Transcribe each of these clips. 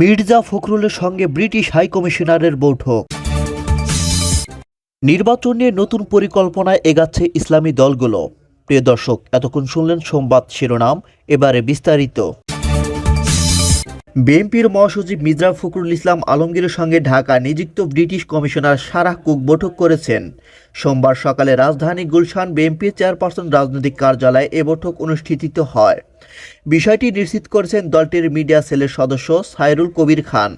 মির্জা ফখরুলের সঙ্গে British high কমিশনারের বৈঠক। নির্বাচন নিয়ে নতুন পরিকল্পনায় এগাচ্ছে ইসলামী দলগুলো। প্রিয় দর্শক, এতক্ষণ শুনলেন সংবাদ শিরোনাম, এবারে বিস্তারিত। বিএনপির মহাসচিব মির্জা ফখরুল ইসলাম আলমগীরের সঙ্গে ঢাকা নিযুক্ত ব্রিটিশ কমিশনার সারাহ কুক বৈঠক করেছেন। সোমবার সকালে রাজধানী গুলশান বিএনপি চেয়ারপারসন রাজনৈতিক কার্যালয়ে এ বৈঠক অনুষ্ঠিত হয়। বিষয়টি নিশ্চিত করেছেন দলটির মিডিয়া সেলের সদস্য সাইরুল কবির খান।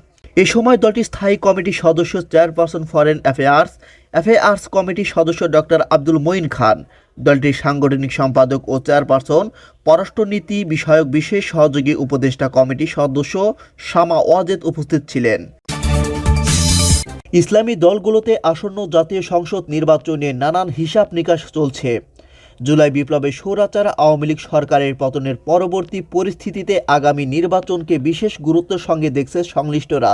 এ সময় দলটির স্থায়ী কমিটির সদস্য চেয়ারপারসন ফরেন অ্যাফেয়ার্স অ্যাফেয়ার্স কমিটির সদস্য ডক্টর আব্দুল মঈন খান, দলটির সাংগঠনিক সম্পাদক ও চেয়ারপারসন পররাষ্ট্রনীতি বিষয়ক বিশেষ সহযোগী উপদেষ্টা কমিটির সদস্য শামা ওয়াজেদ উপস্থিত ছিলেন। ইসলামী দলগুলোতে আসন্ন জাতীয় সংসদ নির্বাচনে নানান হিসাব নিকাশ চলছে। জুলাই বিপ্লবে সৌরাচার আওয়ামী লীগ সরকারের পতনের পরবর্তী পরিস্থিতিতে আগামী নির্বাচনকে বিশেষ গুরুত্বের সঙ্গে দেখছে সংশ্লিষ্টরা।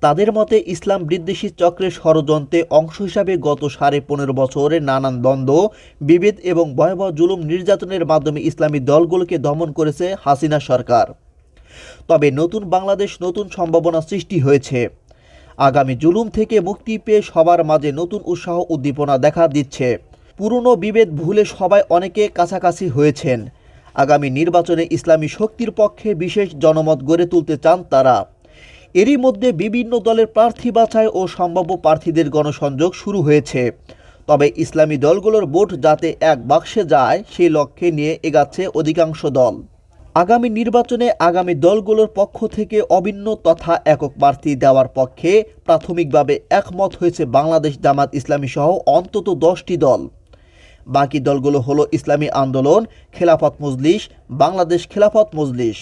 তাদের মতে, ইসলাম বিদ্বেষী চক্রের ষড়যন্ত্রে অংশ হিসাবে গত সাড়ে পনেরো বছরে নানান দ্বন্দ্ব, বিভেদ এবং ভয়াবহ জুলুম নির্যাতনের মাধ্যমে ইসলামী দলগুলোকে দমন করেছে হাসিনা সরকার। তবে নতুন বাংলাদেশ নতুন সম্ভাবনা সৃষ্টি হয়েছে। আগামী জুলুম থেকে মুক্তি পেয়ে সবার মাঝে নতুন উৎসাহ উদ্দীপনা দেখা দিচ্ছে। পুরনো বিভেদ ভুলে সবাই অনেকে কাছাকাছি হয়েছেন। আগামী নির্বাচনে ইসলামী শক্তির পক্ষে বিশেষ জনমত গড়ে তুলতে চান তারা। এরই মধ্যে বিভিন্ন দলের প্রার্থী বাছাই ও সম্ভাব্য প্রার্থীদের গণসংযোগ শুরু হয়েছে। তবে ইসলামী দলগুলোর ভোট যাতে এক বাক্সে যায়, সেই লক্ষ্যে নিয়ে এগাচ্ছে অধিকাংশ দল। আগামী নির্বাচনে আগামী দলগুলোর পক্ষ থেকে অভিন্ন তথা একক প্রার্থী দেওয়ার পক্ষে প্রাথমিকভাবে একমত হয়েছে বাংলাদেশ জামাত ইসলামী সহ অন্তত দশটি দল। বাকি দলগুলো হলো ইসলামী আন্দোলন খেলাফত মজলিস বাংলাদেশ খেলাফত মজলিস।